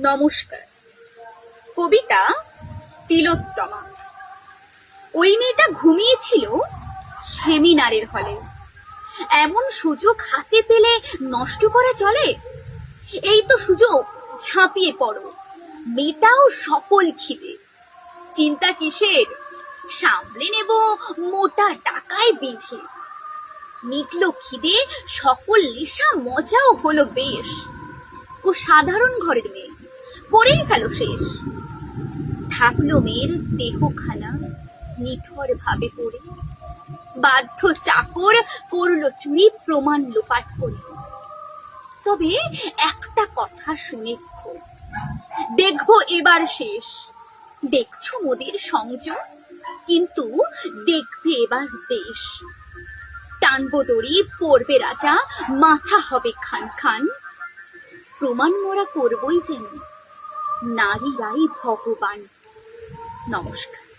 নমস্কার। কবিতা তিলোত্তমা। ওই মেয়েটা ঘুমিয়েছিল সেমিনারের হলে। এমন সুযোগ হাতে পেলে নষ্ট করা চলে? এই তো সুযোগ, ঝাঁপিয়ে পড়ো। মেয়েটাও সকল খিদে। চিন্তা কিসের? সামলে নেব মোটা টাকায় বিধে। মিটল খিদে, সকল নেশা, মজাও হলো বেশ। ও সাধারণ ঘরের মেয়ে। করেই গেল শেষ। থাকল মেয়ের দেহখানা নিথর ভাবে পড়ে। বাধ্য চাকর করল চুরি, প্রমাণ লোপাট করে। তবে একটা কথা শুনে খুব দেখব এবার শেষ। দেখছ মোদের সংযোগ? কিন্তু দেখবে এবার দেশ। টানবো দড়ি, পড়বে রাজা, মাথা হবে খান খান। প্রমাণ মোরা করবই যেন। নারীরাই ভগবান। নমস্কার।